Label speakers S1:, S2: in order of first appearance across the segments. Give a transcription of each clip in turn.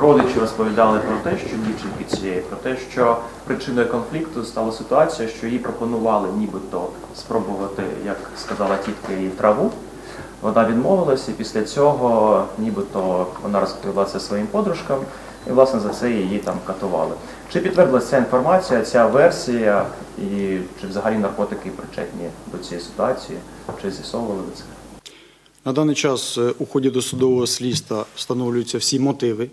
S1: родичі розповідали про те, що дівчинки цієї, про те, що причиною конфлікту стала ситуація, що їй пропонували нібито спробувати, як сказала тітка, її траву. Вона відмовилася, і після цього нібито вона розповіла це своїм подружкам, і власне за це її там катували. Чи підтвердилася ця інформація, ця версія, і чи взагалі наркотики причетні до цієї ситуації, чи з'ясовували ви це?
S2: На даний час е, у ході досудового слідства встановлюються всі мотиви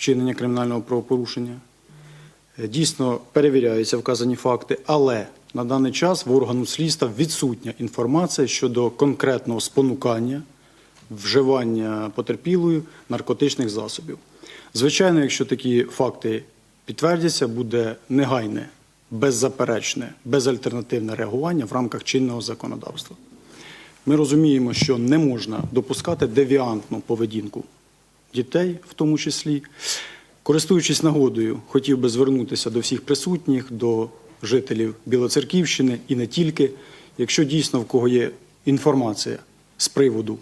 S2: вчинення кримінального правопорушення. Е, Дійсно перевіряються вказані факти, але на даний час в органу слідства відсутня інформація щодо конкретного спонукання вживання потерпілою наркотичних засобів. Звичайно, якщо такі факти підтвердяться, буде негайне, беззаперечне, безальтернативне реагування в рамках чинного законодавства. Ми розуміємо, що не можна допускати девіантну поведінку дітей, в тому числі. Користуючись нагодою, хотів би звернутися до всіх присутніх, до жителів Білоцерківщини і не тільки. Якщо дійсно в кого є інформація з приводу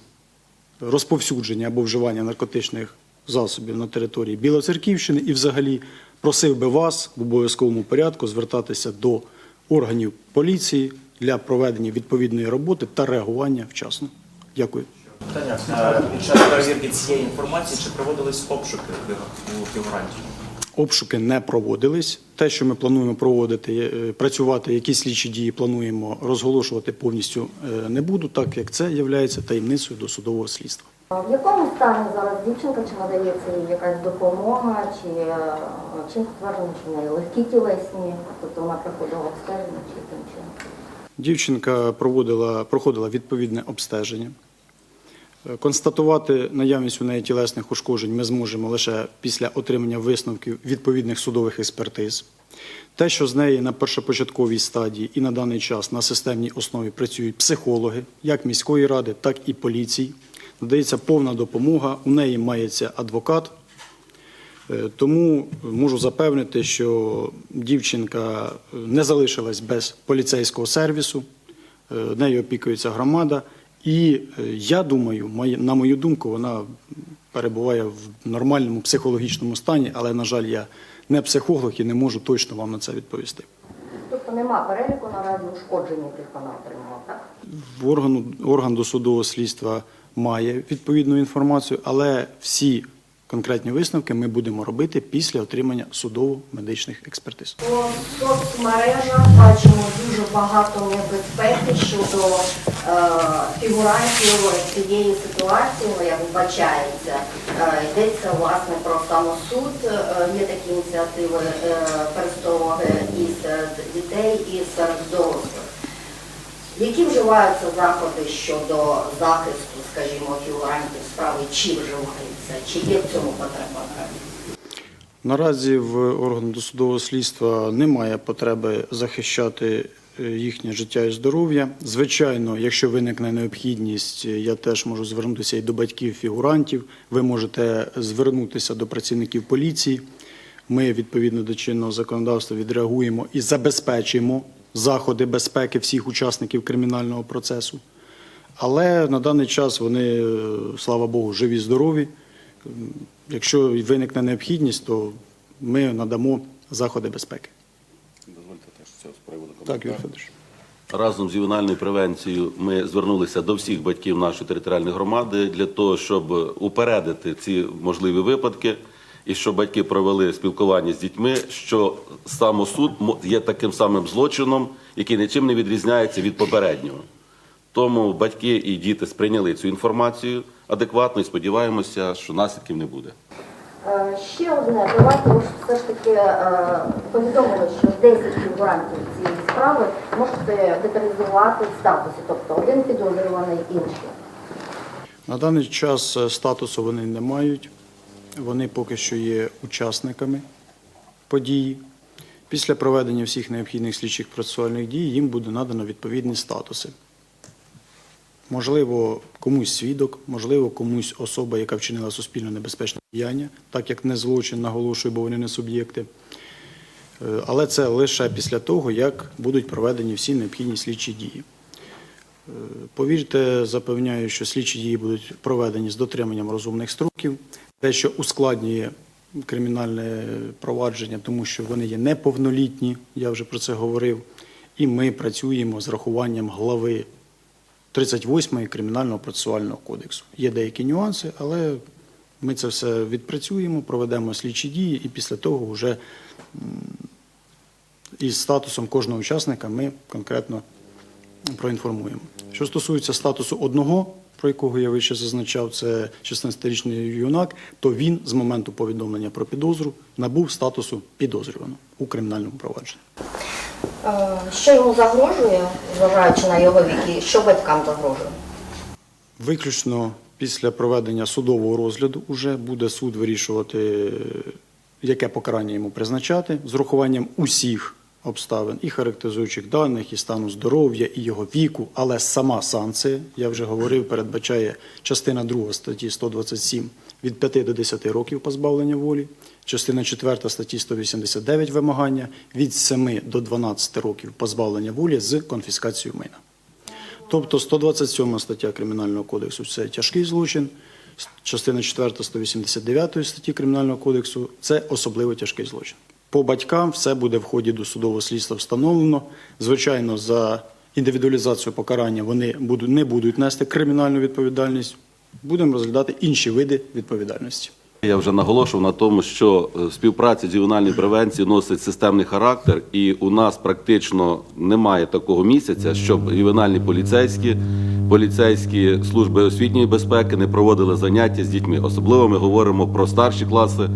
S2: розповсюдження або вживання наркотичних засобів на території Білоцерківщини і взагалі просив би вас в обов'язковому порядку звертатися до органів поліції для проведення відповідної роботи та реагування вчасно. Дякую.
S1: Питання Е, під час перевірки цієї інформації чи проводились обшуки у фігурантів?
S2: Обшуки не проводились. Те, що ми плануємо проводити, е, працювати, які слідчі дії плануємо розголошувати повністю е, не буду, так як це є таємницею досудового слідства.
S3: В якому стані зараз дівчинка, чи надається їй якась допомога, чи чим підтверджено, чи неї легкі тілесні, тобто вона приходила обстеження, чи тим чином?
S2: Дівчинка проводила, проходила відповідне обстеження. Е, Констатувати наявність у неї тілесних ушкоджень ми зможемо лише після отримання висновків відповідних судових експертиз. Те, що з неї на першопочатковій стадії і на даний час на системній основі працюють психологи, як міської ради, так і поліції, надається повна допомога. У неї мається адвокат, Е, Тому можу запевнити, що дівчинка е, не залишилась без поліцейського сервісу, нею опікується громада, і е, я думаю, на мою думку, вона перебуває в нормальному психологічному стані, але, на жаль, я не психолог і не можу точно вам на це відповісти.
S3: Тобто нема переліку наразі ушкоджень, яких вона отримала, так?
S2: В органу, орган досудового слідства має відповідну інформацію, але всі конкретні висновки ми будемо робити після отримання судово-медичних експертиз.
S3: По соцмережах бачимо дуже багато небезпеки щодо е, фігурантів цієї ситуації, ну як вбачається. Е, йдеться власне про самосуд, е, є такі ініціативи е, перестороги і серед дітей, і серед дорослих. Які вживаються заходи щодо захисту, скажімо, фігурантів справи, чи вживаються, чи є в цьому потреба?
S2: Наразі в органу досудового слідства немає потреби захищати е, їхнє життя і здоров'я. Звичайно, якщо виникне необхідність, е, я теж можу звернутися і до батьків фігурантів. Ви можете звернутися до працівників поліції. Ми відповідно до чинного законодавства відреагуємо і забезпечимо заходи безпеки всіх учасників кримінального процесу. Але на даний час вони, е, слава Богу, живі, здорові. Якщо виникне необхідність, то ми надамо заходи безпеки.
S4: Дозвольте теж цього з приводу
S2: Так. Юрій Федорович.
S4: Разом з ювенальною превенцією ми звернулися до всіх батьків нашої територіальної громади для того, щоб упередити ці можливі випадки, і щоб батьки провели спілкування з дітьми, що самосуд мо- є таким самим злочином, який нічим не відрізняється від попереднього. Тому батьки і діти сприйняли цю інформацію адекватно і сподіваємося, що наслідків не буде.
S3: Е, Ще одне, давайте ви ж все ж таки е, повідомили, що 10 фігурантів цієї справи можете деталізувати в статусі, тобто один підозрюваний інший.
S2: На даний час е, статусу вони не мають. Вони поки що є учасниками події. Після проведення всіх необхідних слідчих процесуальних дій їм буде надано відповідні статуси. Можливо, комусь свідок, можливо, комусь особа, яка вчинила суспільно небезпечне діяння, так як не злочин, наголошую, бо вони не суб'єкти. Е, Але це лише після того, як будуть проведені всі необхідні слідчі дії. Е, Повірте, запевняю, що слідчі дії будуть проведені з дотриманням розумних строків. Те, що ускладнює кримінальне провадження, тому що вони є неповнолітні, я вже про це говорив. І ми працюємо з рахуванням глави 38 Кримінального процесуального кодексу. Є деякі нюанси, але ми це все відпрацюємо, проведемо слідчі дії, і після того вже із статусом кожного учасника ми конкретно проінформуємо. Що стосується статусу одного, про якого я вище зазначав, це 16-річний юнак, то він з моменту повідомлення про підозру набув статусу підозрюваного у кримінальному провадженні.
S3: Е, Що йому загрожує, зважаючи на його вік, і що батькам загрожує?
S2: Виключно після проведення судового розгляду уже буде суд вирішувати, яке покарання йому призначати з урахуванням усіх обставин і характеризуючих даних, і стану здоров'я, і його віку. Але сама санкція, я вже говорив, передбачає частина 2 статті 127 від 5 до 10 років позбавлення волі, частина 4 статті 189 вимагання від 7 до 12 років позбавлення волі з конфіскацією майна. Тобто 127 стаття Кримінального кодексу це тяжкий злочин, частина 4 189 статті Кримінального кодексу це особливо тяжкий злочин. По батькам все буде в ході досудового слідства встановлено. Звичайно, за індивідуалізацію покарання вони не будуть нести кримінальну відповідальність. Будемо розглядати інші види відповідальності.
S4: Я вже наголошував на тому, що е, співпраця з ювенальною превенцією носить системний характер, і у нас практично немає такого місяця, щоб ювенальні поліцейські, поліцейські служби освітньої безпеки не проводили заняття з дітьми. Особливо ми говоримо про старші класи,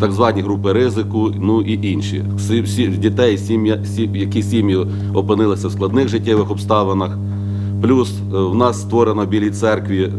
S4: так звані групи ризику, ну і інші Всі- дітей, сім'я, сі- які сім'ї опинилися в складних життєвих обставинах. Плюс е, в нас створено в Білій церкві е,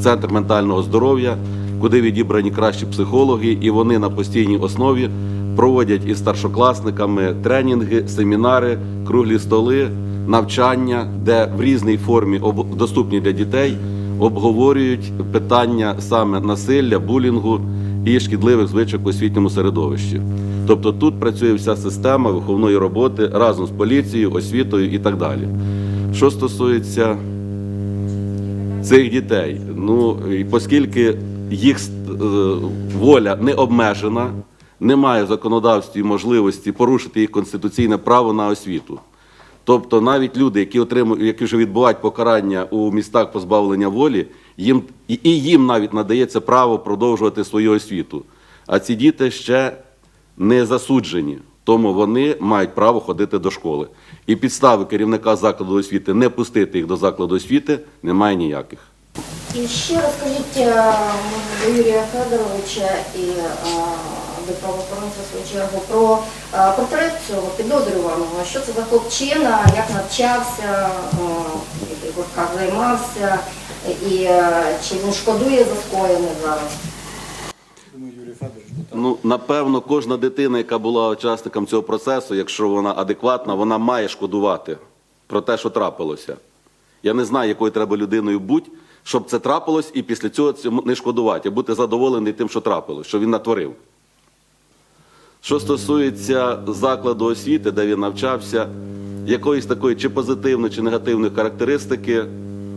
S4: центр ментального здоров'я, куди відібрані кращі психологи, і вони на постійній основі проводять із старшокласниками тренінги, семінари, круглі столи, навчання, де в різній формі доступні для дітей обговорюють питання саме насилля, булінгу і шкідливих звичок у освітньому середовищі. Тобто тут працює вся система виховної роботи разом з поліцією, освітою і так далі. Що стосується цих дітей, ну оскільки їх е, воля не обмежена, немає в законодавстві можливості порушити їх конституційне право на освіту. Тобто навіть люди, які отримують, які вже відбувають покарання у містах позбавлення волі, їм і їм навіть надається право продовжувати свою освіту. А ці діти ще не засуджені, тому вони мають право ходити до школи. І підстави керівника закладу освіти не пустити їх до закладу освіти немає ніяких.
S3: І ще розкажіть е, до Юрія Федоровича і е, до правоохоронця в свою чергу про е, портрет цього підозрюваного. Що це за хлопчина, як навчався, е, в займався, і е, чи він шкодує за скоєне зараз?
S4: Ну, напевно, кожна дитина, яка була учасником цього процесу, якщо вона адекватна, вона має шкодувати про те, що трапилося. Я не знаю, якою треба людиною бути, щоб це трапилось, і після цього цьому не шкодувати, а бути задоволений тим, що трапилось, що він натворив. Що стосується закладу освіти, де він навчався, якоїсь такої чи позитивної, чи негативної характеристики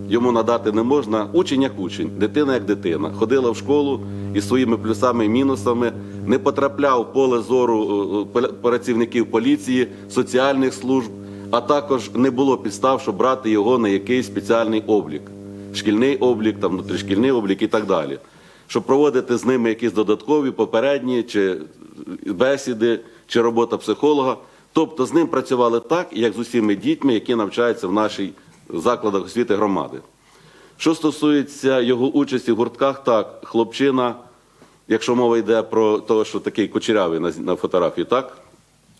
S4: йому надати не можна. Учень як учень, дитина як дитина. Ходила в школу із своїми плюсами і мінусами, не потрапляв в поле зору е, е, працівників поліції, соціальних служб, а також не було підстав, щоб брати його на якийсь спеціальний облік. Шкільний облік, там внутрішкільний облік і так далі. Щоб проводити з ними якісь додаткові попередні чи бесіди, чи робота психолога. Тобто з ним працювали так, як з усіма дітьми, які навчаються в нашій закладах освіти громади. Що стосується його участі в гуртках, так, хлопчина, якщо мова йде про те, що такий кучерявий на, фотографії, так,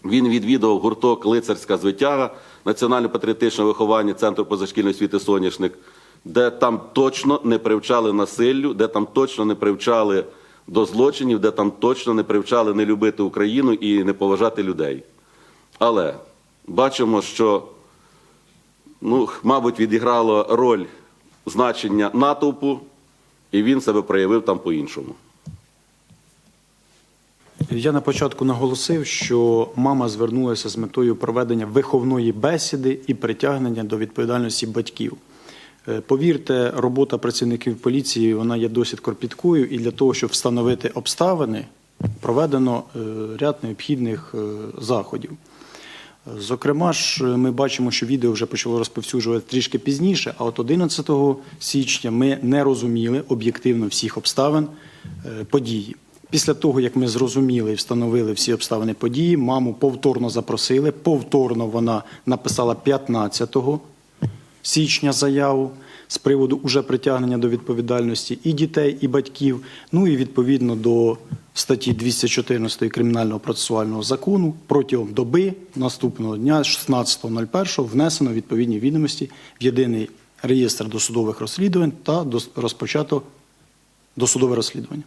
S4: він відвідував гурток Лицарська звитяга, національно-патріотичне виховання Центру позашкільної освіти Соняшник, де там точно не привчали насиллю, де там точно не привчали до злочинів, де там точно не привчали не любити Україну і не поважати людей. Але бачимо, що, ну, мабуть, відіграло роль значення натовпу, і він себе проявив там по-іншому.
S2: Я на початку наголосив, що мама звернулася з метою проведення виховної бесіди і притягнення до відповідальності батьків. Е, Повірте, робота працівників поліції вона є досить кропіткою, і для того, щоб встановити обставини проведено е, ряд необхідних е, заходів. Зокрема ж, ми бачимо, що відео вже почало розповсюджувати трішки пізніше, а от 11 січня ми не розуміли об'єктивно всіх обставин е, події. Після того, як ми зрозуміли і встановили всі обставини події, маму повторно запросили. Повторно вона написала 15 січня заяву з приводу уже притягнення до відповідальності і дітей, і батьків. Ну і відповідно до статті 214 Кримінального процесуального закону протягом доби наступного дня, 16.01, внесено відповідні відомості в єдиний реєстр досудових розслідувань та розпочато досудове розслідування.